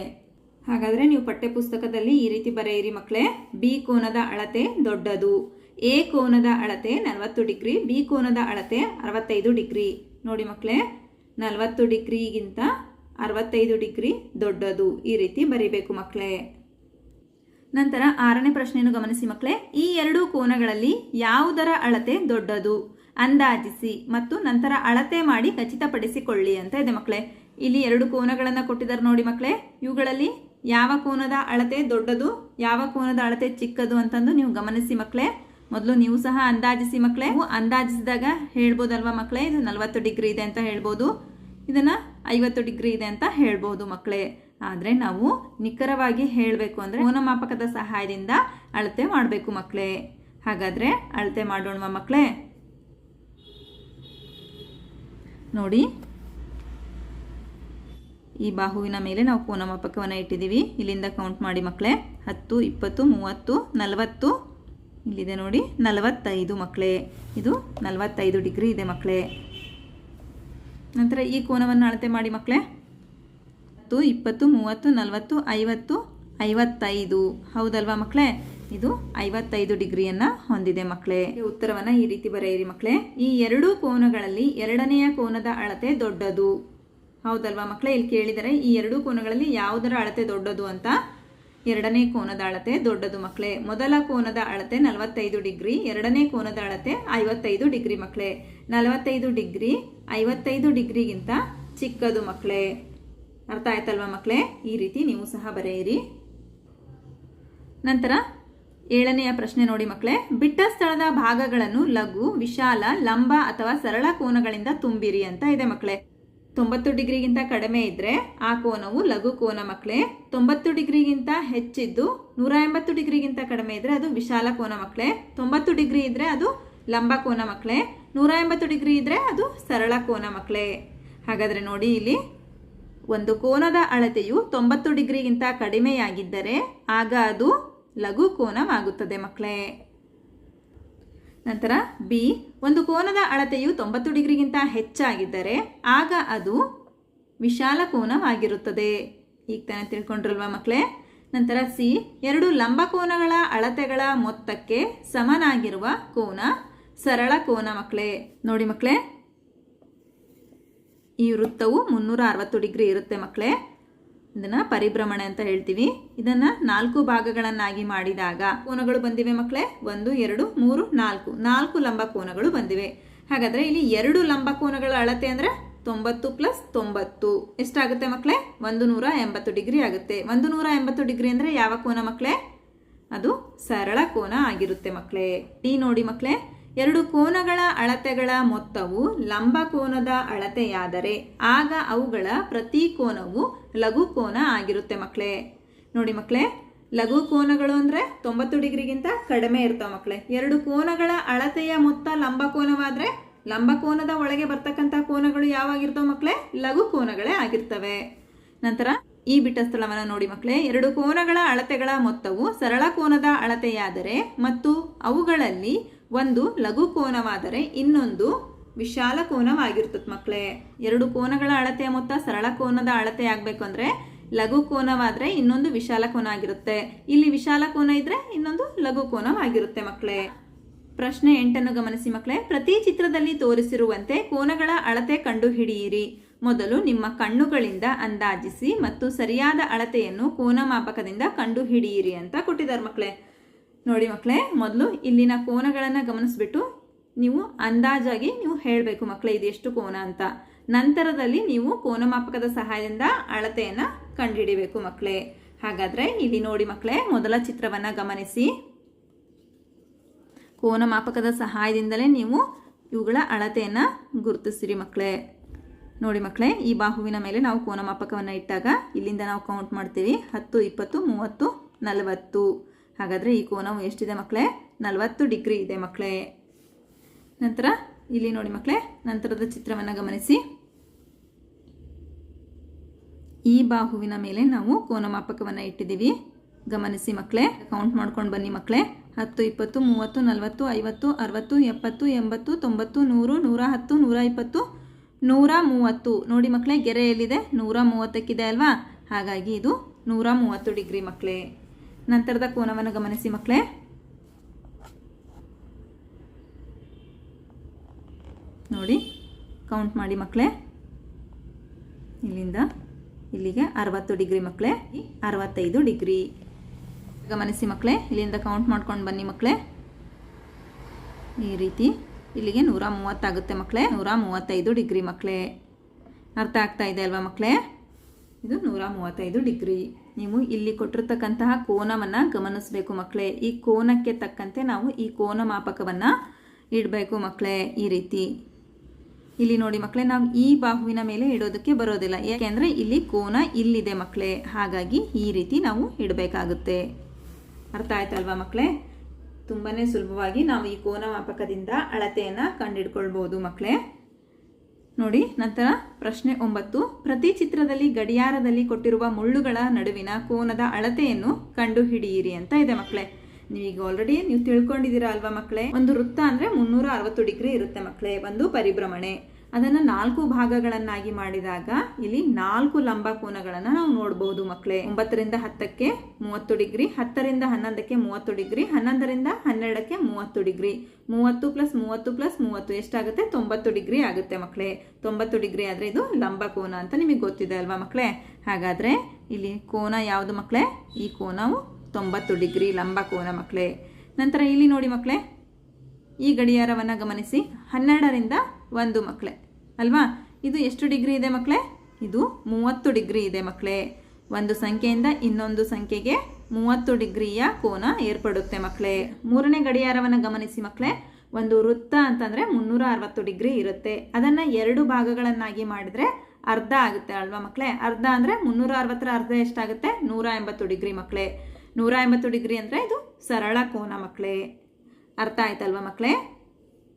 ಹಾಗಾದರೆ ನೀವು ಪಠ್ಯಪುಸ್ತಕದಲ್ಲಿ ಈ ರೀತಿ ಬರೆಯಿರಿ ಮಕ್ಕಳೇ ಬಿ ಕೋನದ ಅಳತೆ ದೊಡ್ಡದು. ಎ ಕೋನದ ಅಳತೆ ನಲವತ್ತು ಡಿಗ್ರಿ, ಬಿ ಕೋನದ ಅಳತೆ ಅರವತ್ತೈದು ಡಿಗ್ರಿ. ನೋಡಿ ಮಕ್ಕಳೇ ನಲವತ್ತು ಡಿಗ್ರಿಗಿಂತ ಅರವತ್ತೈದು ಡಿಗ್ರಿ ದೊಡ್ಡದು ಈ ರೀತಿ ಬರಿಬೇಕು ಮಕ್ಕಳೇ ನಂತರ ಆರನೇ ಪ್ರಶ್ನೆಯನ್ನು ಗಮನಿಸಿ ಮಕ್ಕಳೇ ಈ ಎರಡು ಕೋನಗಳಲ್ಲಿ ಯಾವುದರ ಅಳತೆ ದೊಡ್ಡದು? ಅಂದಾಜಿಸಿ ಮತ್ತು ನಂತರ ಅಳತೆ ಮಾಡಿ ಖಚಿತಪಡಿಸಿಕೊಳ್ಳಿ ಅಂತ ಇದೆ ಮಕ್ಕಳೇ ಇಲ್ಲಿ ಎರಡು ಕೋನಗಳನ್ನು ಕೊಟ್ಟಿದ್ದಾರೆ ನೋಡಿ ಮಕ್ಕಳೇ ಇವುಗಳಲ್ಲಿ ಯಾವ ಕೋನದ ಅಳತೆ ದೊಡ್ಡದು, ಯಾವ ಕೋನದ ಅಳತೆ ಚಿಕ್ಕದು ಅಂತಂದು ನೀವು ಗಮನಿಸಿ ಮಕ್ಕಳೇ ಮೊದಲು ನೀವು ಸಹ ಅಂದಾಜಿಸಿ ಮಕ್ಕಳೇ. ಅಂದಾಜಿಸಿದಾಗ ಹೇಳ್ಬೋದಲ್ವಾ ಮಕ್ಕಳೇ? ಇದು ನಲವತ್ತು ಡಿಗ್ರಿ ಇದೆ ಅಂತ ಹೇಳ್ಬೋದು. ಇದನ್ನು ಐವತ್ತು ಡಿಗ್ರಿ ಇದೆ ಅಂತ ಹೇಳ್ಬೋದು ಮಕ್ಕಳೇ. ಆದರೆ ನಾವು ನಿಖರವಾಗಿ ಹೇಳಬೇಕು ಅಂದರೆ ಮೌನಮಾಪಕದ ಸಹಾಯದಿಂದ ಅಳತೆ ಮಾಡಬೇಕು ಮಕ್ಕಳೇ. ಹಾಗಾದರೆ ಅಳತೆ ಮಾಡೋಣವಾ ಮಕ್ಕಳೇ? ನೋಡಿ. ಈ ಬಾಹುವಿನ ಮೇಲೆ ನಾವು ಕೋನಮಾಪಕವನ್ನು ಇಟ್ಟಿದ್ದೀವಿ. ಇಲ್ಲಿಂದ ಕೌಂಟ್ ಮಾಡಿ ಮಕ್ಕಳೇ. ಹತ್ತು, ಇಪ್ಪತ್ತು, ಮೂವತ್ತು, ನಲವತ್ತು ಇಲ್ಲಿದೆ ನೋಡಿ, ನಲವತ್ತೈದು ಮಕ್ಕಳೇ. ಇದು ನಲವತ್ತೈದು ಡಿಗ್ರಿ ಇದೆ ಮಕ್ಕಳೇ. ನಂತರ ಈ ಕೋನವನ್ನು ಅಳತೆ ಮಾಡಿ ಮಕ್ಕಳೇ. ಹತ್ತು ಇಪ್ಪತ್ತು, ಮೂವತ್ತು, ನಲವತ್ತು, ಐವತ್ತು, ಐವತ್ತೈದು. ಹೌದಲ್ವಾ ಮಕ್ಕಳೇ? ಇದು ಐವತ್ತೈದು ಡಿಗ್ರಿಯನ್ನು ಹೊಂದಿದೆ ಮಕ್ಕಳೇ. ಉತ್ತರವನ್ನು ಈ ರೀತಿ ಬರೆಯಿರಿ ಮಕ್ಕಳೇ. ಈ ಎರಡೂ ಕೋನಗಳಲ್ಲಿ ಎರಡನೆಯ ಕೋನದ ಅಳತೆ ದೊಡ್ಡದು. ಹೌದಲ್ವಾ ಮಕ್ಕಳೇ? ಇಲ್ಲಿ ಕೇಳಿದರೆ ಈ ಎರಡೂ ಕೋನಗಳಲ್ಲಿ ಯಾವುದರ ಅಳತೆ ದೊಡ್ಡದು ಅಂತ ಎರಡನೇ ಕೋನದ ಅಳತೆ ದೊಡ್ಡದು ಮಕ್ಕಳೇ ಮೊದಲ ಕೋನದ ಅಳತೆ ನಲವತ್ತೈದು ಡಿಗ್ರಿ, ಎರಡನೇ ಕೋನದ ಅಳತೆ ಐವತ್ತೈದು ಡಿಗ್ರಿ ಮಕ್ಕಳೇ ನಲವತ್ತೈದು ಡಿಗ್ರಿ, ಐವತ್ತೈದು ಡಿಗ್ರಿಗಿಂತ ಚಿಕ್ಕದು ಮಕ್ಕಳೇ ಅರ್ಥ ಆಯ್ತಲ್ವಾ ಮಕ್ಕಳೇ ಈ ರೀತಿ ನೀವು ಸಹ ಬರೆಯಿರಿ. ನಂತರ ಏಳನೆಯ ಪ್ರಶ್ನೆ ನೋಡಿ ಮಕ್ಕಳೇ ಬಿಟ್ಟ ಸ್ಥಳದ ಭಾಗಗಳನ್ನು ಲಘು, ವಿಶಾಲ, ಲಂಬ ಅಥವಾ ಸರಳ ಕೋನಗಳಿಂದ ತುಂಬಿರಿ ಅಂತ ಇದೆ ಮಕ್ಕಳೇ ತೊಂಬತ್ತು ಡಿಗ್ರಿಗಿಂತ ಕಡಿಮೆ ಇದ್ದರೆ ಆ ಕೋನವು ಲಘು ಕೋನ ಮಕ್ಕಳೇ. ತೊಂಬತ್ತು ಡಿಗ್ರಿಗಿಂತ ಹೆಚ್ಚಿದ್ದು ನೂರ ಎಂಬತ್ತು ಡಿಗ್ರಿಗಿಂತ ಕಡಿಮೆ ಇದ್ದರೆ ಅದು ವಿಶಾಲ ಕೋನ ಮಕ್ಕಳೇ. ತೊಂಬತ್ತು ಡಿಗ್ರಿ ಇದ್ದರೆ ಅದು ಲಂಬ ಕೋನ ಮಕ್ಕಳೇ. ನೂರ ಎಂಬತ್ತು ಡಿಗ್ರಿ ಇದ್ದರೆ ಅದು ಸರಳ ಕೋನ ಮಕ್ಕಳೇ. ಹಾಗಾದ್ರೆ ನೋಡಿ ಇಲ್ಲಿ, ಒಂದು ಕೋನದ ಅಳತೆಯು ತೊಂಬತ್ತು ಡಿಗ್ರಿಗಿಂತ ಕಡಿಮೆಯಾಗಿದ್ದರೆ ಆಗ ಅದು ಲಘು ಕೋನವಾಗುತ್ತದೆ ಮಕ್ಕಳೇ. ನಂತರ ಬಿ ಒಂದು ಕೋನದ ಅಳತೆಯು ತೊಂಬತ್ತು ಡಿಗ್ರಿಗಿಂತ ಹೆಚ್ಚಾಗಿದ್ದರೆ ಆಗ ಅದು ವಿಶಾಲ ಕೋನವಾಗಿರುತ್ತದೆ. ಈಗ ತಾನೇ ತಿಳ್ಕೊಂಡ್ರಲ್ವಾ ಮಕ್ಕಳೇ ನಂತರ ಸಿ ಎರಡು ಲಂಬ ಕೋನಗಳ ಅಳತೆಗಳ ಮೊತ್ತಕ್ಕೆ ಸಮನಾಗಿರುವ ಕೋನ, ಸರಳ ಕೋನ ಮಕ್ಕಳೇ ನೋಡಿ ಮಕ್ಕಳೇ ಈ ವೃತ್ತವು ಮುನ್ನೂರ ಅರವತ್ತು ಡಿಗ್ರಿ ಇರುತ್ತೆ ಮಕ್ಕಳೇ ಇದನ್ನ ಪರಿಭ್ರಮಣೆ ಅಂತ ಹೇಳ್ತೀವಿ. ಇದನ್ನ ನಾಲ್ಕು ಭಾಗಗಳನ್ನಾಗಿ ಮಾಡಿದಾಗ ಕೋನಗಳು ಬಂದಿವೆ ಮಕ್ಕಳೇ ಒಂದು, ಎರಡು, ಮೂರು, ನಾಲ್ಕು. ನಾಲ್ಕು ಲಂಬ ಕೋನಗಳು ಬಂದಿವೆ. ಹಾಗಾದ್ರೆ ಇಲ್ಲಿ ಎರಡು ಲಂಬ ಕೋನಗಳ ಅಳತೆ ಅಂದ್ರೆ ತೊಂಬತ್ತು ಪ್ಲಸ್ ತೊಂಬತ್ತು. ಎಷ್ಟಾಗುತ್ತೆ ಮಕ್ಕಳೇ ಒಂದು ನೂರ ಎಂಬತ್ತು ಡಿಗ್ರಿ ಆಗುತ್ತೆ. ಒಂದು ನೂರ ಎಂಬತ್ತು ಡಿಗ್ರಿ ಅಂದ್ರೆ ಯಾವ ಕೋನ ಮಕ್ಕಳೇ ಅದು ಸರಳ ಕೋನ ಆಗಿರುತ್ತೆ ಮಕ್ಕಳೇ ಈ ನೋಡಿ ಮಕ್ಕಳೇ ಎರಡು ಕೋನಗಳ ಅಳತೆಗಳ ಮೊತ್ತವು ಲಂಬ ಕೋನದ ಅಳತೆಯಾದರೆ ಆಗ ಅವುಗಳ ಪ್ರತಿ ಕೋನವು ಲಘು ಕೋನ ಆಗಿರುತ್ತೆ ಮಕ್ಕಳೇ. ನೋಡಿ ಮಕ್ಕಳೇ, ಲಘು ಕೋನಗಳು ಅಂದರೆ ತೊಂಬತ್ತು ಡಿಗ್ರಿಗಿಂತ ಕಡಿಮೆ ಇರ್ತಾವೆ ಮಕ್ಕಳೇ. ಎರಡು ಕೋನಗಳ ಅಳತೆಯ ಮೊತ್ತ ಲಂಬ ಕೋನವಾದರೆ ಲಂಬ ಕೋನದ ಒಳಗೆ ಬರ್ತಕ್ಕಂಥ ಕೋನಗಳು ಯಾವಾಗಿರ್ತಾವೆ ಮಕ್ಕಳೇ? ಲಘು ಕೋನಗಳೇ ಆಗಿರ್ತವೆ. ನಂತರ ಈ ಬಿಟ್ಟ ಸ್ಥಳವನ್ನು ನೋಡಿ ಮಕ್ಕಳೇ. ಎರಡು ಕೋನಗಳ ಅಳತೆಗಳ ಮೊತ್ತವು ಸರಳ ಕೋನದ ಅಳತೆಯಾದರೆ ಮತ್ತು ಅವುಗಳಲ್ಲಿ ಒಂದು ಲಘು ಕೋನವಾದರೆ ಇನ್ನೊಂದು ವಿಶಾಲ ಕೋನವಾಗಿರ್ತದೆ ಮಕ್ಕಳೇ. ಎರಡು ಕೋನಗಳ ಅಳತೆಯ ಮೊತ್ತ ಸರಳ ಕೋನದ ಅಳತೆ ಆಗಬೇಕು ಅಂದ್ರೆ ಲಘು ಕೋನವಾದರೆ ಇನ್ನೊಂದು ವಿಶಾಲ ಕೋನ ಆಗಿರುತ್ತೆ. ಇಲ್ಲಿ ವಿಶಾಲ ಕೋನ ಇದ್ರೆ ಇನ್ನೊಂದು ಲಘು ಕೋನವಾಗಿರುತ್ತೆ ಮಕ್ಕಳೇ. ಪ್ರಶ್ನೆ ಎಂಟನ್ನು ಗಮನಿಸಿ ಮಕ್ಕಳೇ. ಪ್ರತಿ ಚಿತ್ರದಲ್ಲಿ ತೋರಿಸಿರುವಂತೆ ಕೋನಗಳ ಅಳತೆ ಕಂಡುಹಿಡಿಯಿರಿ. ಮೊದಲು ನಿಮ್ಮ ಕಣ್ಣುಗಳಿಂದ ಅಂದಾಜಿಸಿ ಮತ್ತು ಸರಿಯಾದ ಅಳತೆಯನ್ನು ಕೋನ ಮಾಪಕದಿಂದ ಕಂಡುಹಿಡಿಯಿರಿ ಅಂತ ಕೊಟ್ಟಿದ್ದಾರೆ ಮಕ್ಕಳೇ. ನೋಡಿ ಮಕ್ಕಳೇ ಮೊದಲು ಇಲ್ಲಿನ ಕೋನಗಳನ್ನು ಗಮನಿಸ್ಬಿಟ್ಟು ನೀವು ಅಂದಾಜಾಗಿ ನೀವು ಹೇಳಬೇಕು ಮಕ್ಕಳೇ ಇದು ಎಷ್ಟು ಕೋನ ಅಂತ. ನಂತರದಲ್ಲಿ ನೀವು ಕೋನಮಾಪಕದ ಸಹಾಯದಿಂದ ಅಳತೆಯನ್ನು ಕಂಡುಹಿಡಿಬೇಕು ಮಕ್ಕಳೇ ಹಾಗಾದರೆ ಇಲ್ಲಿ ನೋಡಿ ಮಕ್ಕಳೇ ಮೊದಲ ಚಿತ್ರವನ್ನು ಗಮನಿಸಿ. ಕೋನಮಾಪಕದ ಸಹಾಯದಿಂದಲೇ ನೀವು ಇವುಗಳ ಅಳತೆಯನ್ನು ಗುರುತಿಸಿರಿ ಮಕ್ಕಳೇ ನೋಡಿ ಮಕ್ಕಳೇ ಈ ಬಾಹುವಿನ ಮೇಲೆ ನಾವು ಕೋನ ಮಾಪಕವನ್ನು ಇಟ್ಟಾಗ ಇಲ್ಲಿಂದ ನಾವು ಕೌಂಟ್ ಮಾಡ್ತೀವಿ, ಹತ್ತು, ಇಪ್ಪತ್ತು, ಮೂವತ್ತು, ನಲವತ್ತು. ಹಾಗಾದರೆ ಈ ಕೋನವು ಎಷ್ಟಿದೆ ಮಕ್ಕಳೇ ನಲವತ್ತು ಡಿಗ್ರಿ ಇದೆ ಮಕ್ಕಳೇ ನಂತರ ಇಲ್ಲಿ ನೋಡಿ ಮಕ್ಕಳೇ ನಂತರದ ಚಿತ್ರವನ್ನು ಗಮನಿಸಿ. ಈ ಬಾಹುವಿನ ಮೇಲೆ ನಾವು ಕೋನ ಮಾಪಕವನ್ನು ಇಟ್ಟಿದ್ದೀವಿ. ಗಮನಿಸಿ ಮಕ್ಕಳೇ ಕೌಂಟ್ ಮಾಡ್ಕೊಂಡು ಬನ್ನಿ ಮಕ್ಕಳೇ ಹತ್ತು, ಇಪ್ಪತ್ತು, ಮೂವತ್ತು, ನಲವತ್ತು, ಐವತ್ತು, ಅರವತ್ತು, ಎಪ್ಪತ್ತು, ಎಂಬತ್ತು, ತೊಂಬತ್ತು, ನೂರು, ನೂರ ಹತ್ತು, ನೂರ ಇಪ್ಪತ್ತು, ನೂರ ಮೂವತ್ತು. ನೋಡಿ ಮಕ್ಕಳೇ ಗೆರೆ ಎಲ್ಲಿದೆ? ನೂರ ಮೂವತ್ತಕ್ಕಿದೆ ಅಲ್ವಾ? ಹಾಗಾಗಿ ಇದು ನೂರ ಮೂವತ್ತು ಡಿಗ್ರಿ ಮಕ್ಕಳೇ ನಂತರದ ಕೋನವನ್ನು ಗಮನಿಸಿ ಮಕ್ಕಳೇ. ನೋಡಿ ಕೌಂಟ್ ಮಾಡಿ ಮಕ್ಕಳೇ. ಇಲ್ಲಿಂದ ಇಲ್ಲಿಗೆ ಅರವತ್ತು ಡಿಗ್ರಿ ಮಕ್ಕಳೇ, ಅರವತ್ತೈದು ಡಿಗ್ರಿ. ಗಮನಿಸಿ ಮಕ್ಕಳೇ, ಇಲ್ಲಿಂದ ಕೌಂಟ್ ಮಾಡ್ಕೊಂಡು ಬನ್ನಿ ಮಕ್ಕಳೇ. ಈ ರೀತಿ ಇಲ್ಲಿಗೆ ನೂರ ಮೂವತ್ತಾಗುತ್ತೆ ಮಕ್ಕಳೇ, ನೂರ ಮೂವತ್ತೈದು ಡಿಗ್ರಿ ಮಕ್ಕಳೇ. ಅರ್ಥ ಆಗ್ತಾ ಇದೆ ಅಲ್ವಾ ಮಕ್ಕಳೇ? ಇದು ನೂರ ಮೂವತ್ತೈದು ಡಿಗ್ರಿ. ನೀವು ಇಲ್ಲಿ ಕೊಟ್ಟಿರ್ತಕ್ಕಂತಹ ಕೋನವನ್ನು ಗಮನಿಸಬೇಕು ಮಕ್ಕಳೇ ಈ ಕೋನಕ್ಕೆ ತಕ್ಕಂತೆ ನಾವು ಈ ಕೋನ ಮಾಪಕವನ್ನು ಇಡಬೇಕು ಮಕ್ಕಳೇ ಈ ರೀತಿ. ಇಲ್ಲಿ ನೋಡಿ ಮಕ್ಕಳೇ ನಾವು ಈ ಬಾಹುವಿನ ಮೇಲೆ ಇಡೋದಕ್ಕೆ ಬರೋದಿಲ್ಲ. ಯಾಕೆಂದರೆ ಇಲ್ಲಿ ಕೋನ ಇಲ್ಲಿದೆ ಮಕ್ಕಳೇ ಹಾಗಾಗಿ ಈ ರೀತಿ ನಾವು ಇಡಬೇಕಾಗುತ್ತೆ. ಅರ್ಥ ಆಯ್ತಲ್ವಾ ಮಕ್ಕಳೇ ತುಂಬಾ ಸುಲಭವಾಗಿ ನಾವು ಈ ಕೋನ ಮಾಪಕದಿಂದ ಅಳತೆಯನ್ನು ಕಂಡುಹಿಡ್ಕೊಳ್ಬೋದು ಮಕ್ಕಳೇ ನೋಡಿ, ನಂತರ ಪ್ರಶ್ನೆ ಒಂಬತ್ತು. ಪ್ರತಿ ಚಿತ್ರದಲ್ಲಿ ಗಡಿಯಾರದಲ್ಲಿ ಕೊಟ್ಟಿರುವ ಮುಳ್ಳುಗಳ ನಡುವಿನ ಕೋನದ ಅಳತೆಯನ್ನು ಕಂಡುಹಿಡಿಯಿರಿ ಅಂತ ಇದೆ ಮಕ್ಕಳೇ. ನೀವೀಗ ಆಲ್ರೆಡಿ ನೀವು ತಿಳ್ಕೊಂಡಿದ್ದೀರಾ ಅಲ್ವಾ ಮಕ್ಕಳೇ? ಒಂದು ವೃತ್ತ ಅಂದ್ರೆ ಮುನ್ನೂರ ಅರವತ್ತು ಡಿಗ್ರಿ ಇರುತ್ತೆ ಮಕ್ಕಳೇ, ಒಂದು ಪರಿಭ್ರಮಣೆ. ಅದನ್ನ ನಾಲ್ಕು ಭಾಗಗಳನ್ನಾಗಿ ಮಾಡಿದಾಗ ಇಲ್ಲಿ ನಾಲ್ಕು ಲಂಬ ಕೋನಗಳನ್ನು ನಾವು ನೋಡಬಹುದು ಮಕ್ಕಳೇ ಒಂಬತ್ತರಿಂದ ಹತ್ತಕ್ಕೆ ಮೂವತ್ತು ಡಿಗ್ರಿ, ಹತ್ತರಿಂದ ಹನ್ನೊಂದಕ್ಕೆ ಮೂವತ್ತು ಡಿಗ್ರಿ, ಹನ್ನೊಂದರಿಂದ ಹನ್ನೆರಡಕ್ಕೆ ಮೂವತ್ತು ಡಿಗ್ರಿ. ಮೂವತ್ತು ಪ್ಲಸ್ ಮೂವತ್ತು ಪ್ಲಸ್ ಮೂವತ್ತು ಎಷ್ಟಾಗುತ್ತೆ? ತೊಂಬತ್ತು ಡಿಗ್ರಿ ಆಗುತ್ತೆ ಮಕ್ಕಳೇ ತೊಂಬತ್ತು ಡಿಗ್ರಿ ಆದರೆ ಇದು ಲಂಬ ಕೋನ ಅಂತ ನಿಮಗೆ ಗೊತ್ತಿದೆ ಅಲ್ವಾ ಮಕ್ಕಳೇ ಹಾಗಾದರೆ ಇಲ್ಲಿ ಕೋನ ಯಾವುದು ಮಕ್ಕಳೇ ಈ ಕೋನವು ತೊಂಬತ್ತು ಡಿಗ್ರಿ ಲಂಬ ಕೋನ ಮಕ್ಕಳೇ ನಂತರ ಇಲ್ಲಿ ನೋಡಿ ಮಕ್ಕಳೇ ಈ ಗಡಿಯಾರವನ್ನು ಗಮನಿಸಿ. ಹನ್ನೆರಡರಿಂದ ಒಂದು ಮಕ್ಕಳೇ. ಅಲ್ವಾ? ಇದು ಎಷ್ಟು ಡಿಗ್ರಿ ಇದೆ ಮಕ್ಕಳೇ? ಇದು ಮೂವತ್ತು ಡಿಗ್ರಿ ಇದೆ ಮಕ್ಕಳೇ. ಒಂದು ಸಂಖ್ಯೆಯಿಂದ ಇನ್ನೊಂದು ಸಂಖ್ಯೆಗೆ ಮೂವತ್ತು ಡಿಗ್ರಿಯ ಕೋನ ಏರ್ಪಡುತ್ತೆ ಮಕ್ಕಳೇ. ಮೂರನೇ ಗಡಿಯಾರವನ್ನು ಗಮನಿಸಿ ಮಕ್ಕಳೇ. ಒಂದು ವೃತ್ತ ಅಂತಂದರೆ ಮುನ್ನೂರ ಅರವತ್ತು ಡಿಗ್ರಿ ಇರುತ್ತೆ. ಅದನ್ನು ಎರಡು ಭಾಗಗಳನ್ನಾಗಿ ಮಾಡಿದ್ರೆ ಅರ್ಧ ಆಗುತ್ತೆ ಅಲ್ವಾ ಮಕ್ಕಳೇ? ಅರ್ಧ ಅಂದರೆ ಮುನ್ನೂರ ಅರವತ್ತರ ಅರ್ಧ ಎಷ್ಟಾಗುತ್ತೆ? ನೂರ ಎಂಬತ್ತು ಡಿಗ್ರಿ ಮಕ್ಕಳೇ. ನೂರ ಎಂಬತ್ತು ಡಿಗ್ರಿ ಅಂದರೆ ಇದು ಸರಳ ಕೋನ ಮಕ್ಕಳೇ. ಅರ್ಥ ಆಯ್ತಲ್ವಾ ಮಕ್ಕಳೇ?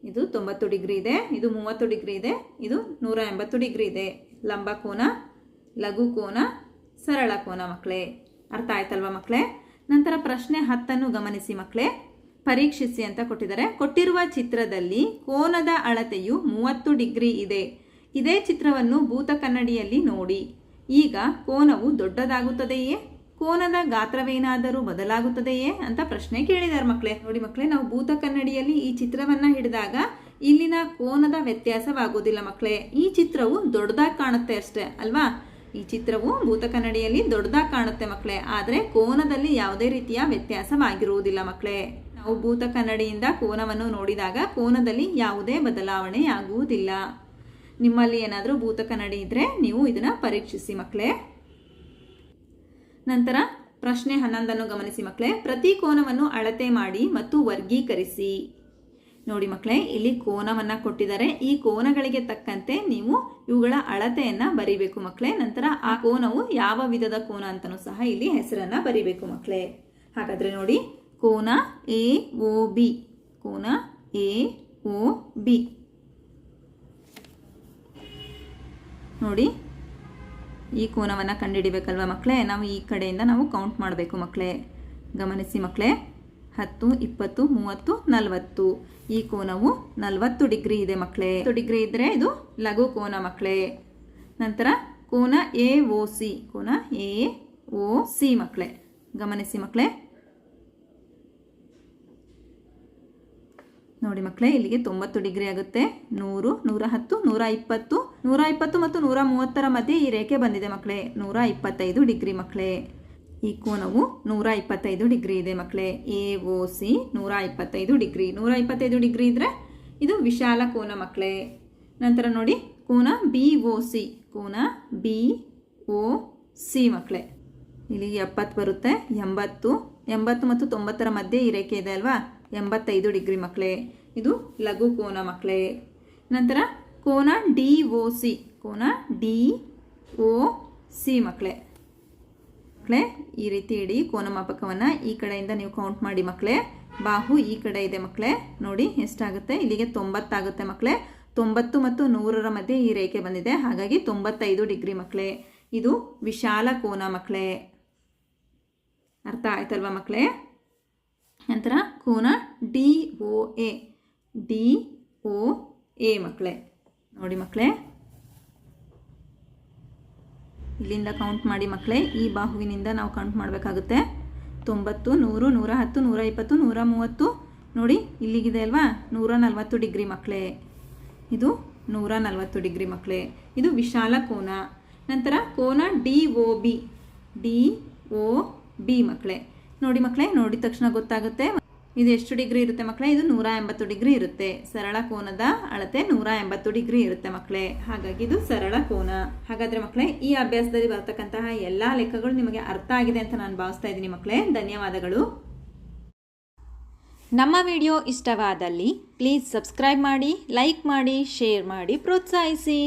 ಇದು ತೊಂಬತ್ತು ಡಿಗ್ರಿ ಇದೆ, ಇದು ಮೂವತ್ತು ಡಿಗ್ರಿ ಇದೆ, ಇದು ನೂರ ಎಂಬತ್ತು ಡಿಗ್ರಿ ಇದೆ. ಲಂಬ ಕೋನ, ಲಘು ಕೋನ, ಸರಳ ಕೋನ ಮಕ್ಕಳೇ ಅರ್ಥ ಆಯ್ತಲ್ವಾ ಮಕ್ಕಳೇ ನಂತರ ಪ್ರಶ್ನೆ ಹತ್ತನ್ನು ಗಮನಿಸಿ ಮಕ್ಕಳೇ ಪರೀಕ್ಷಿಸಿ ಅಂತ ಕೊಟ್ಟಿದ್ದಾರೆ. ಕೊಟ್ಟಿರುವ ಚಿತ್ರದಲ್ಲಿ ಕೋನದ ಅಳತೆಯು ಮೂವತ್ತು ಡಿಗ್ರಿ ಇದೆ. ಇದೇ ಚಿತ್ರವನ್ನು ಭೂತ ಕನ್ನಡಿಯಲ್ಲಿ ನೋಡಿ. ಈಗ ಕೋನವು ದೊಡ್ಡದಾಗುತ್ತದೆಯೇ? ಕೋನದ ಗಾತ್ರವೇನಾದರೂ ಬದಲಾಗುತ್ತದೆಯೇ ಅಂತ ಪ್ರಶ್ನೆ ಕೇಳಿದ್ದಾರೆ ಮಕ್ಕಳೇ ನೋಡಿ ಮಕ್ಕಳೇ ನಾವು ಭೂತ ಕನ್ನಡಿಯಲ್ಲಿ ಈ ಚಿತ್ರವನ್ನ ಹಿಡಿದಾಗ ಇಲ್ಲಿನ ಕೋನದ ವ್ಯತ್ಯಾಸವಾಗುವುದಿಲ್ಲ ಮಕ್ಕಳೇ ಈ ಚಿತ್ರವು ದೊಡ್ಡದಾಗಿ ಕಾಣುತ್ತೆ ಅಷ್ಟೇ, ಅಲ್ವಾ? ಈ ಚಿತ್ರವು ಭೂತ ಕನ್ನಡಿಯಲ್ಲಿ ದೊಡ್ಡದಾಗಿ ಕಾಣುತ್ತೆ ಮಕ್ಕಳೇ ಆದರೆ ಕೋನದಲ್ಲಿ ಯಾವುದೇ ರೀತಿಯ ವ್ಯತ್ಯಾಸವಾಗಿರುವುದಿಲ್ಲ ಮಕ್ಕಳೇ ನಾವು ಭೂತ ಕನ್ನಡಿಯಿಂದ ಕೋನವನ್ನು ನೋಡಿದಾಗ ಕೋನದಲ್ಲಿ ಯಾವುದೇ ಬದಲಾವಣೆ ಆಗುವುದಿಲ್ಲ ನಿಮ್ಮಲ್ಲಿ ಏನಾದರೂ ಭೂತ ಕನ್ನಡಿ ಇದ್ರೆ ನೀವು ಇದನ್ನ ಪರೀಕ್ಷಿಸಿ ಮಕ್ಕಳೇ ನಂತರ ಪ್ರಶ್ನೆ ಹನ್ನೊಂದನ್ನು ಗಮನಿಸಿ ಮಕ್ಕಳೇ. ಪ್ರತಿ ಕೋನವನ್ನು ಅಳತೆ ಮಾಡಿ ಮತ್ತು ವರ್ಗೀಕರಿಸಿ. ನೋಡಿ ಮಕ್ಕಳೇ, ಇಲ್ಲಿ ಕೋನವನ್ನು ಕೊಟ್ಟಿದ್ದಾರೆ. ಈ ಕೋನಗಳಿಗೆ ತಕ್ಕಂತೆ ನೀವು ಇವುಗಳ ಅಳತೆಯನ್ನು ಬರಿಬೇಕು ಮಕ್ಕಳೇ. ನಂತರ ಆ ಕೋನವು ಯಾವ ವಿಧದ ಕೋನ ಅಂತಲೂ ಸಹ ಇಲ್ಲಿ ಹೆಸರನ್ನು ಬರಿಬೇಕು ಮಕ್ಕಳೇ. ಹಾಗಾದರೆ ನೋಡಿ, ಕೋನ ಎ ಓ ಬಿ. ಕೋನ ಎ ಓ ಬಿ. ನೋಡಿ ಈ ಕೋನವನ್ನು ಕಂಡುಹಿಡಿಬೇಕಲ್ವ ಮಕ್ಕಳೇ ನಾವು ಈ ಕಡೆಯಿಂದ ನಾವು ಕೌಂಟ್ ಮಾಡಬೇಕು ಮಕ್ಕಳೇ ಗಮನಿಸಿ ಮಕ್ಕಳೇ ಹತ್ತು, ಇಪ್ಪತ್ತು, ಮೂವತ್ತು, ನಲವತ್ತು. ಈ ಕೋನವು ನಲವತ್ತು ಡಿಗ್ರಿ ಇದೆ ಮಕ್ಕಳೇ ಡಿಗ್ರಿ ಇದ್ದರೆ ಇದು ಲಘು ಕೋನ ಮಕ್ಕಳೇ ನಂತರ ಕೋನ ಎ ಓ ಸಿ ಕೋನ ಎ ಓ ಸಿ ಮಕ್ಕಳೇ ಗಮನಿಸಿ ಮಕ್ಕಳೇ ನೋಡಿ ಮಕ್ಕಳೇ ಇಲ್ಲಿಗೆ ತೊಂಬತ್ತು ಡಿಗ್ರಿ ಆಗುತ್ತೆ. ನೂರು, ನೂರ ಹತ್ತು, ನೂರ ಇಪ್ಪತ್ತು. ನೂರ ಇಪ್ಪತ್ತು ಮತ್ತು ನೂರ ಮೂವತ್ತರ ಮಧ್ಯೆ ಈ ರೇಖೆ ಬಂದಿದೆ ಮಕ್ಕಳೇ ನೂರ ಇಪ್ಪತ್ತೈದು ಡಿಗ್ರಿ ಮಕ್ಕಳೇ ಈ ಕೋನವು ನೂರ ಇಪ್ಪತ್ತೈದು ಡಿಗ್ರಿ ಇದೆ ಮಕ್ಕಳೇ ಎ, ಓ, ಸಿ, ನೂರ ಇಪ್ಪತ್ತೈದು ಡಿಗ್ರಿ. ನೂರ ಇಪ್ಪತ್ತೈದು ಡಿಗ್ರಿ ಇದ್ರೆ ಇದು ವಿಶಾಲ ಕೋನ ಮಕ್ಕಳೇ ನಂತರ ನೋಡಿ, ಕೋನ ಬಿ, ಓ, ಸಿ. ಕೋನ ಬಿ, ಓ, ಸಿ ಮಕ್ಕಳೇ ಇಲ್ಲಿ ಎಪ್ಪತ್ತು ಬರುತ್ತೆ. ಎಂಬತ್ತು ಎಂಬತ್ತು ಮತ್ತು ತೊಂಬತ್ತರ ಮಧ್ಯೆ ಈ ರೇಖೆ ಇದೆ ಅಲ್ವಾ? ಎಂಬತ್ತೈದು ಡಿಗ್ರಿ ಮಕ್ಕಳೇ. ಇದು ಲಘು ಕೋನ ಮಕ್ಕಳೇ. ನಂತರ ಕೋನ ಡಿ ಓ ಸಿ, ಕೋನ ಡಿ ಓ ಸಿ ಮಕ್ಕಳೇ. ಮಕ್ಕಳೇ, ಈ ರೀತಿ ಇಡಿ ಕೋನ ಮಾಪಕವನ್ನು ಈ ಕಡೆಯಿಂದ ನೀವು ಕೌಂಟ್ ಮಾಡಿ ಮಕ್ಕಳೇ. ಬಾಹು ಈ ಕಡೆ ಇದೆ ಮಕ್ಕಳೇ. ನೋಡಿ ಎಷ್ಟಾಗುತ್ತೆ? ಇಲ್ಲಿಗೆ ತೊಂಬತ್ತಾಗುತ್ತೆ ಮಕ್ಕಳೇ. ತೊಂಬತ್ತು ಮತ್ತು ನೂರರ ಮಧ್ಯೆ ಈ ರೇಖೆ ಬಂದಿದೆ. ಹಾಗಾಗಿ ತೊಂಬತ್ತೈದು ಡಿಗ್ರಿ ಮಕ್ಕಳೇ. ಇದು ವಿಶಾಲ ಕೋನ ಮಕ್ಕಳೇ. ಅರ್ಥ ಆಯ್ತಲ್ವಾ ಮಕ್ಕಳೇ? ನಂತರ ಕೋನ D O A, D O A ಮಕ್ಕಳೇ ನೋಡಿ ಮಕ್ಕಳೇ ಇಲ್ಲಿಂದ ಕೌಂಟ್ ಮಾಡಿ ಮಕ್ಕಳೇ ಈ ಬಾಹುವಿನಿಂದ ನಾವು ಕೌಂಟ್ ಮಾಡಬೇಕಾಗುತ್ತೆ. ತೊಂಬತ್ತು, ನೂರು, ನೂರ ಹತ್ತು, ನೂರ ಇಪ್ಪತ್ತು, ನೂರ ಮೂವತ್ತು. ನೋಡಿ, ಇಲ್ಲಿಗಿದೆ ಅಲ್ವಾ? ನೂರ ನಲ್ವತ್ತು ಡಿಗ್ರಿ ಮಕ್ಕಳೇ ಇದು ನೂರ ನಲ್ವತ್ತು ಡಿಗ್ರಿ ಮಕ್ಕಳೇ ಇದು ವಿಶಾಲ ಕೋನ. ನಂತರ ಕೋನ D O B, D O B ಮಕ್ಕಳೇ ನೋಡಿ ಮಕ್ಕಳೇ, ನೋಡಿದ ತಕ್ಷಣ ಗೊತ್ತಾಗುತ್ತೆ. ಇದು ಎಷ್ಟು ಡಿಗ್ರಿ ಇರುತ್ತೆ ಮಕ್ಕಳೇ? ಇದು ನೂರ ಎಂಬತ್ತು ಡಿಗ್ರಿ ಇರುತ್ತೆ. ಸರಳ ಕೋನದ ಅಳತೆ ನೂರ ಎಂಬತ್ತು ಡಿಗ್ರಿ ಇರುತ್ತೆ ಮಕ್ಕಳೇ. ಹಾಗಾಗಿ ಇದು ಸರಳ ಕೋನ. ಹಾಗಾದ್ರೆ ಮಕ್ಕಳೇ, ಈ ಅಭ್ಯಾಸದಲ್ಲಿ ಬರ್ತಕ್ಕಂತಹ ಎಲ್ಲಾ ಲೆಕ್ಕಗಳು ನಿಮಗೆ ಅರ್ಥ ಆಗಿದೆ ಅಂತ ನಾನು ಭಾವಿಸ್ತಾ ಇದ್ದೀನಿ ಮಕ್ಕಳೇ. ಧನ್ಯವಾದಗಳು. ನಮ್ಮ ವಿಡಿಯೋ ಇಷ್ಟವಾದಲ್ಲಿ ಪ್ಲೀಸ್ ಸಬ್ಸ್ಕ್ರೈಬ್ ಮಾಡಿ ಲೈಕ್ ಮಾಡಿ ಶೇರ್ ಮಾಡಿ, ಪ್ರೋತ್ಸಾಹಿಸಿ.